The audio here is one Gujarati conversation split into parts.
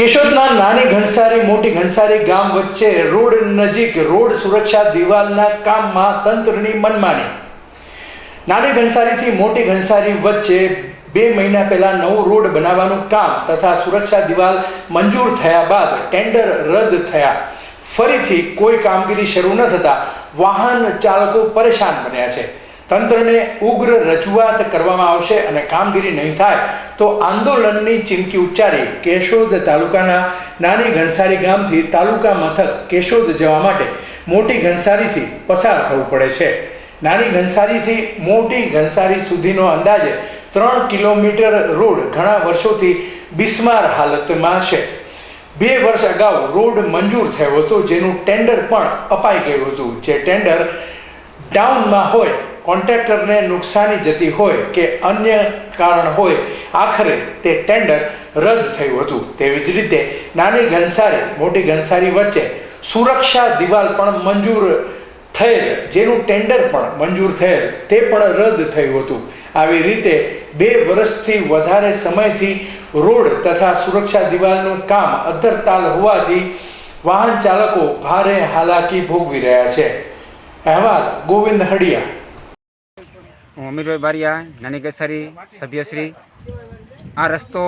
કેશોદના નાની ઘનસારી, મોટી ઘનસારી ગામ વચ્ચે રોડ નજીક રોડ સુરક્ષા દિવાલના કામમાં તંત્રની મનમાની. નાની ઘનસારીથી મોટી ઘનસારી વચ્ચે બે મહિના પહેલા નવો રોડ બનાવવાનું કામ તથા સુરક્ષા દિવાલ મંજૂર થયા બાદ ટેન્ડર રદ થયા. ફરીથી કોઈ કામગીરી શરૂ ન થતાં વાહન ચાલકો પરેશાન બન્યા છે. તંત્રને ઉગ્ર રજૂઆત કરવામાં આવશે અને કામગીરી નહીં થાય, તો આંદોલનની ચીમકી ઉચ્ચારી કેશોદ તાલુકાના નાની ઘનસારી ગામથી તાલુકા મથક કેશોદ જવા માટે મોટી ઘનસારીથી પસાર થવું પડે છે. નાની ઘનસારીથી મોટી ઘનસારી સુધીનો અંદાજે ત્રણ કિલોમીટર રોડ ઘણા વર્ષોથી બિસ્માર હાલતમાં છે. બે વર્ષ અગાઉ રોડ મંજૂર થયો હતો, જેનું ટેન્ડર પણ અપાઈ ગયું હતું. જે ટેન્ડર ડાઉનમાં હોય કોન્ટ્રાક્ટરને નુકસાની જતી હોય કે અન્ય કારણ હોય, આખરે તે ટેન્ડર રદ થયું હતું. તેવી જ રીતે નાની ઘનસારી, મોટી ઘનસારી વચ્ચે સુરક્ષા દિવાલ પણ મંજૂર થયેલ, જેનું ટેન્ડર પણ મંજૂર થયેલ, તે પણ રદ થયું હતું. આવી રીતે બે વર્ષથી વધારે સમયથી રોડ તથા સુરક્ષા દિવાલનું કામ અધરતાલ હોવાથી વાહન ચાલકો ભારે હાલાકી ભોગવી રહ્યા છે. અહેવાલ ગોવિંદ હડિયા. હું અમીરભાઈ બારિયા નાની કેસારી સભ્યશ્રી. આ રસ્તો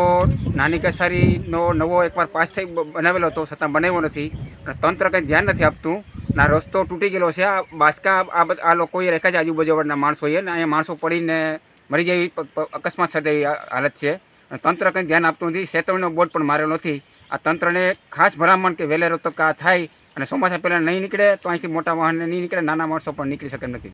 નાની કેસારીનો નવો એકવાર પાસ થઈ બનાવેલો હતો, છતાં બનાવ્યો નથી. અને તંત્ર કંઈ ધ્યાન નથી આપતું. આ રસ્તો તૂટી ગયેલો છે. આ બાસકા, આ આ લોકોએ રાખ્યા છે આજુબાજુવાળાના માણસોએ. અને અહીંયા માણસો પડીને મરી જાય અકસ્માત સાથે હાલત છે. અને તંત્ર કંઈ ધ્યાન આપતું નથી. ચેતવણીનો બોર્ડ પણ મારેલો નથી. આ તંત્રને ખાસ ભલામણ કે વહેલેરો તો કા થાય અને ચોમાસા પહેલાં નહીં નીકળે, તો અહીંથી મોટા વાહન નહીં નીકળે, નાના માણસો પણ નીકળી શકે નથી.